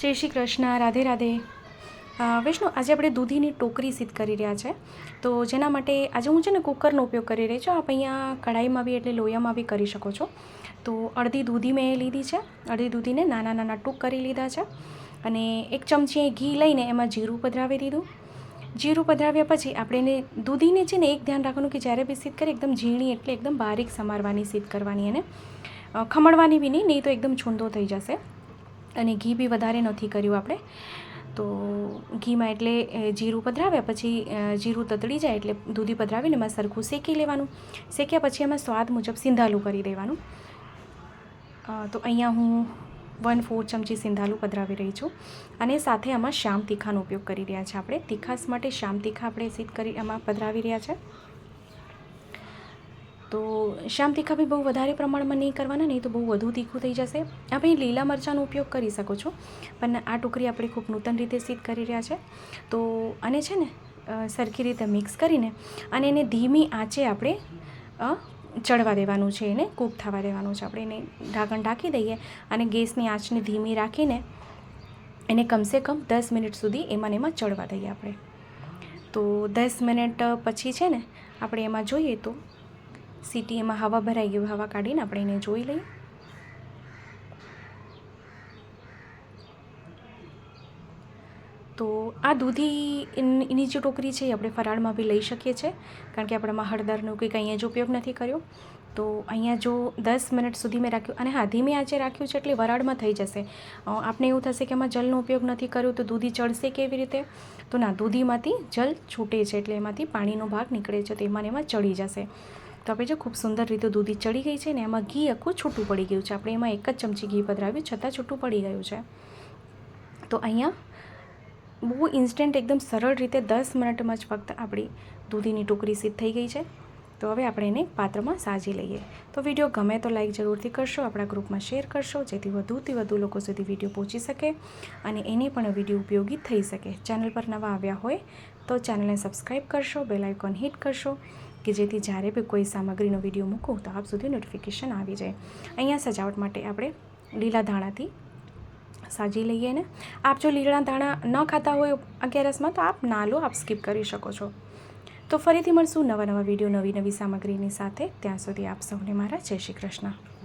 જય શ્રી કૃષ્ણ, રાધે રાધે. વૈષ્ણવ આજે આપણે દૂધીની ટોકરી સિદ્ધ કરી રહ્યા છે. તો જેના માટે આજે હું છે ને કુકરનો ઉપયોગ કરી રહી છું. આપ અહીંયા કઢાઈમાં બી એટલે લોયામાં બી કરી શકો છો. તો અડધી દૂધી મેં લીધી છે. અડધી દૂધીને નાના નાના ટૂંક કરી લીધા છે. અને એક ચમચી ઘી લઈને એમાં જીરું પધરાવી દીધું. જીરું પધરાવ્યા પછી આપણે એને દૂધીને છે ને એક ધ્યાન રાખવાનું કે જ્યારે બી સિદ્ધ કરીએ, એકદમ ઝીણી એટલે એકદમ બારીક સમારવાની, સિદ્ધ કરવાની એને. ખમણવાની બી નહીં નહીં તો એકદમ છૂંદો થઈ જશે. અને ઘી બી વધારે નથી કર્યું આપણે. તો ઘીમાં એટલે જીરું પધરાવ્યા પછી જીરું તતડી જાય એટલે દૂધી પધરાવીને એમાં સરખું શેકી લેવાનું. શેક્યા પછી એમાં સ્વાદ મુજબ સિંધાલું કરી દેવાનું. તો અહીંયા હું વન ફોર ચમચી સિંધાલું પધરાવી રહી છું. અને સાથે આમાં શ્યામ તીખાનો ઉપયોગ કરી રહ્યા છે આપણે. તીખાસ માટે શ્યામ તીખા આપણે સિદ્ધ કરી આમાં પધરાવી રહ્યા છે. તો શ્યામ તીખા બી બહુ વધારે પ્રમાણમાં નહીં કરવાના, નહીં તો બહુ વધુ તીખું થઈ જશે. આપણે લીલા મરચાંનો ઉપયોગ કરી શકો છો, પણ આ ટોકરી આપણે ખૂબ નૂતન રીતે સિદ્ધ કરી રહ્યા છે. તો આને છે ને સરખી રીતે મિક્સ કરીને અને એને ધીમી આંચે આપણે ચડવા દેવાનું છે, એને કૂક થવા દેવાનું છે. આપણે એને ઢાંકણ ઢાંકી દઈએ અને ગેસની આંચને ધીમી રાખીને એને કમસે કમ દસ મિનિટ સુધી એમાં એમાં ચડવા દઈએ આપણે. તો દસ મિનિટ પછી છે ને, આપણે એમાં જોઈએ તો સીટી એમાં હવા ભરાઈ ગયું, હવા કાઢીને આપણે એને જોઈ લઈએ. તો આ દૂધી એની જે ટોકરી છે એ આપણે ફરાળમાં બી લઈ શકીએ છીએ, કારણ કે આપણામાં હળદરનો કંઈક અહીંયા જ ઉપયોગ નથી કર્યો. તો અહીંયા જો દસ મિનિટ સુધી મેં રાખ્યું, અને હા, ધીમે આંચે રાખ્યું છે એટલે વરાળમાં થઈ જશે. આપણે એવું થશે કે એમાં જલનો ઉપયોગ નથી કર્યો, તો દૂધી ચડશે કેવી રીતે? તો ના, દૂધીમાંથી જલ છૂટે છે એટલે એમાંથી પાણીનો ભાગ નીકળે છે તો એમાં એમાં ચડી જશે. તો આપણે જો ખૂબ સુંદર રીતે દૂધી ચડી ગઈ છે ને એમાં ઘી આખું છૂટું પડી ગયું છે. આપણે એમાં એક જ ચમચી ઘી પધરાવ્યું, છતાં છૂટું પડી ગયું છે. તો અહીંયા બહુ ઇન્સ્ટન્ટ એકદમ સરળ રીતે દસ મિનિટમાં જ ફક્ત આપણી દૂધીની ટોકરી સિદ્ધ થઈ ગઈ છે. તો હવે આપણે એને પાત્રમાં સાજી લઈએ. તો વીડિયો ગમે તો લાઈક જરૂરથી કરશો, આપણા ગ્રુપમાં શેર કરશો, જેથી વધુથી વધુ લોકો સુધી વીડિયો પહોંચી શકે અને એને પણ વીડિયો ઉપયોગી થઈ શકે. ચેનલ પર નવા આવ્યા હોય તો ચેનલને સબસ્ક્રાઈબ કરશો બેલ આઇકોન હિટ કરશો, કે જેથી જ્યારે બી કોઈ સામગ્રીનો વીડિયો મૂકું તો આપ સુધી નોટિફિકેશન આવી જાય. અહીંયા સજાવટ માટે આપણે લીલા ધાણાથી સાજી લઈએ ને આપ જો લીલા ધાણા ન ખાતા હોય અગિયારસમાં તો આપ ના લો આપ સ્કીપ કરી શકો છો. તો ફરીથી મળશું નવા નવા વીડિયો, નવી નવી સામગ્રીની સાથે. ત્યાં સુધી આપ સૌને મારા જય શ્રી કૃષ્ણ.